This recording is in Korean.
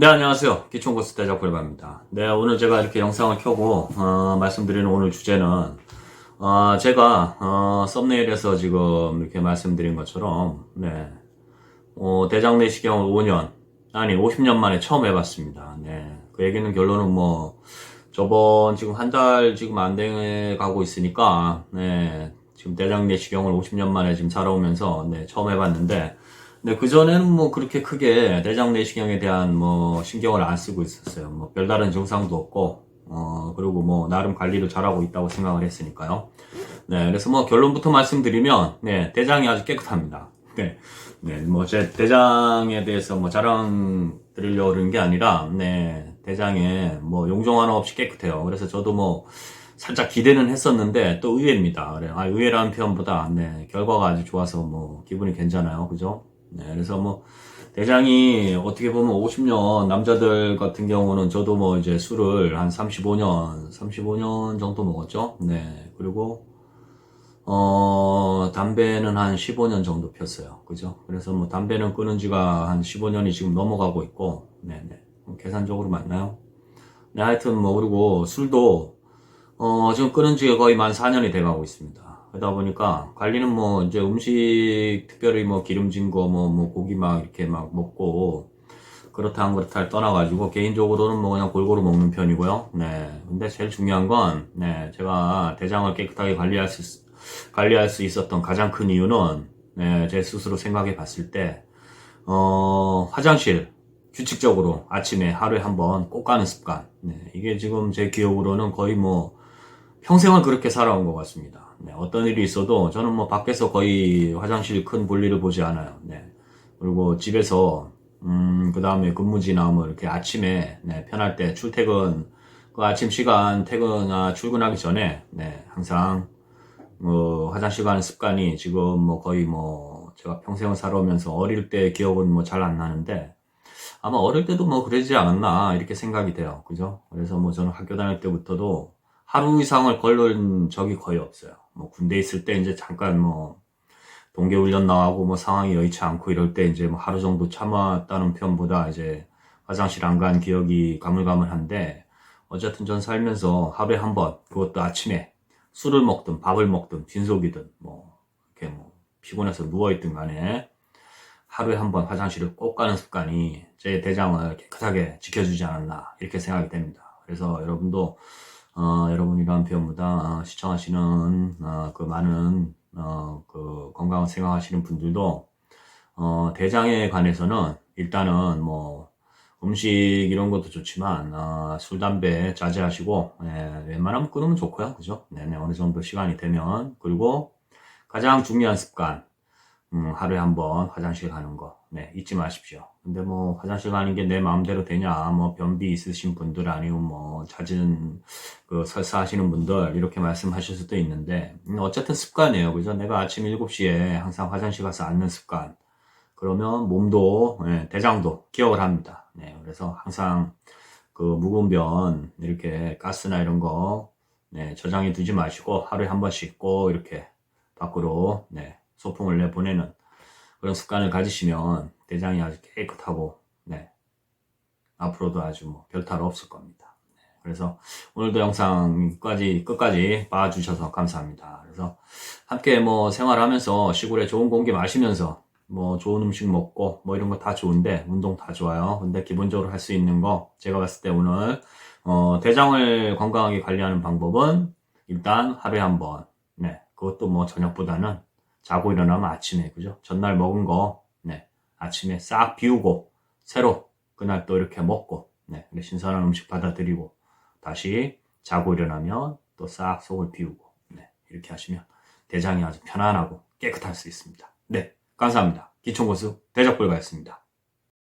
네, 안녕하세요. 기총고스 대작불바입니다. 네, 오늘 제가 이렇게 영상을 켜고, 어, 말씀드리는 오늘 주제는, 어, 제가, 어, 썸네일에서 지금 이렇게 말씀드린 것처럼, 네, 어, 대장 내시경을 5년, 아니, 50년 만에 처음 해봤습니다. 네, 그 얘기는 결론은 뭐, 저번 지금 한 달 지금 안 돼 가고 있으니까, 네, 지금 대장 내시경을 50년 만에 지금 살아오면서, 네, 처음 해봤는데, 네, 그전에는 뭐 그렇게 크게 대장 내시경에 대한 뭐 신경을 안 쓰고 있었어요. 뭐 별다른 증상도 없고, 어, 그리고 뭐 나름 관리를 잘하고 있다고 생각을 했으니까요. 네, 그래서 뭐 결론부터 말씀드리면, 네, 대장이 아주 깨끗합니다. 네, 네, 뭐 제 대장에 대해서 뭐 자랑 드리려고 그런 게 아니라, 네, 대장에 뭐 용종 하나 없이 깨끗해요. 그래서 저도 뭐 살짝 기대는 했었는데 또 의외입니다. 그래, 아, 의외라는 표현보다, 네, 결과가 아주 좋아서 뭐 기분이 괜찮아요. 그죠? 네, 그래서 뭐 대장이 어떻게 보면 50년 남자들 같은 경우는 저도 뭐 이제 술을 한 35년, 35년 정도 먹었죠. 네, 그리고 어 담배는 한 15년 정도 폈어요. 그죠? 그래서 뭐 담배는 끊은 지가 한 15년이 지금 넘어가고 있고, 네, 네. 계산적으로 맞나요? 네, 하여튼 뭐 그리고 술도 어 지금 끊은 지가 거의 만 4년이 돼가고 있습니다. 그러다 보니까 관리는 뭐 이제 음식 특별히 뭐 기름진 거 뭐 뭐 고기 막 이렇게 막 먹고 그렇다 안 그렇다를 떠나가지고 개인적으로는 뭐 그냥 골고루 먹는 편이고요. 네. 근데 제일 중요한 건, 네. 제가 대장을 깨끗하게 관리할 수, 있- 관리할 수 있었던 가장 큰 이유는, 네. 제 스스로 생각해 봤을 때, 어, 화장실 규칙적으로 아침에 하루에 한 번 꼭 가는 습관. 네. 이게 지금 제 기억으로는 거의 뭐 평생을 그렇게 살아온 것 같습니다. 네. 어떤 일이 있어도 저는 뭐 밖에서 거의 화장실 큰 볼일을 보지 않아요. 네. 그리고 집에서 음, 그 다음에 근무지나 뭐 이렇게 아침에, 네, 편할 때 출퇴근, 그 아침 시간 퇴근이나 출근하기 전에, 네, 항상, 뭐, 화장실 가는 습관이 지금 뭐 거의 뭐, 제가 평생을 살아오면서 어릴 때 기억은 뭐 잘 안 나는데, 아마 어릴 때도 뭐 그러지 않았나, 이렇게 생각이 돼요. 그죠? 그래서 뭐 저는 학교 다닐 때부터도 하루 이상을 걸른 적이 거의 없어요. 뭐 군대 있을 때 이제 잠깐 뭐, 동계훈련 나가고 뭐 상황이 여의치 않고 이럴 때 이제 뭐 하루 정도 참았다는 편보다 이제 화장실 안 간 기억이 가물가물한데 어쨌든 전 살면서 하루에 한 번 그것도 아침에 술을 먹든 밥을 먹든 빈속이든 뭐 이렇게 뭐 피곤해서 누워있든 간에 하루에 한 번 화장실을 꼭 가는 습관이 제 대장을 깨끗하게 지켜주지 않았나 이렇게 생각이 됩니다. 그래서 여러분도 어, 여러분이란 표현보다 어, 시청하시는 어, 그 많은 어, 그 건강을 생각하시는 분들도 어, 대장에 관해서는 일단은 뭐 음식 이런 것도 좋지만 어, 술 담배 자제하시고 예, 웬만하면 끊으면 좋고요, 그죠? 네네. 어느 정도 시간이 되면. 그리고 가장 중요한 습관 음, 하루에 한 번 화장실 가는 거 네, 잊지 마십시오. 근데 뭐 화장실 가는 게 내 마음대로 되냐? 뭐 변비 있으신 분들 아니면 뭐 잦은 그 설사하시는 분들 이렇게 말씀하실 수도 있는데 음, 어쨌든 습관이에요. 그죠? 내가 아침 7시에 항상 화장실 가서 앉는 습관. 그러면 몸도 예, 대장도 기억을 합니다. 네, 그래서 항상 그 묵은 변 이렇게 가스나 이런 거 네, 저장해 두지 마시고 하루에 한 번씩 꼭 이렇게 밖으로 네, 소풍을 내 보내는 그런 습관을 가지시면 대장이 아주 깨끗하고 네, 앞으로도 아주 뭐 별탈 없을 겁니다. 네, 그래서 오늘도 영상까지 끝까지 봐주셔서 감사합니다. 그래서 함께 뭐 생활하면서 시골에 좋은 공기 마시면서 뭐 좋은 음식 먹고 뭐 이런 거 다 좋은데 운동 다 좋아요. 근데 기본적으로 할 수 있는 거 제가 봤을 때 오늘 어, 대장을 건강하게 관리하는 방법은 일단 하루에 한 번. 네. 그것도 뭐 저녁보다는 자고 일어나면 아침에 그죠? 전날 먹은 거 네. 아침에 싹 비우고 새로 그날 또 이렇게 먹고 네. 신선한 음식 받아들이고 다시 자고 일어나면 또 싹 속을 비우고 네. 이렇게 하시면 대장이 아주 편안하고 깨끗할 수 있습니다. 네. 감사합니다. 기총고수 대적불가였습니다.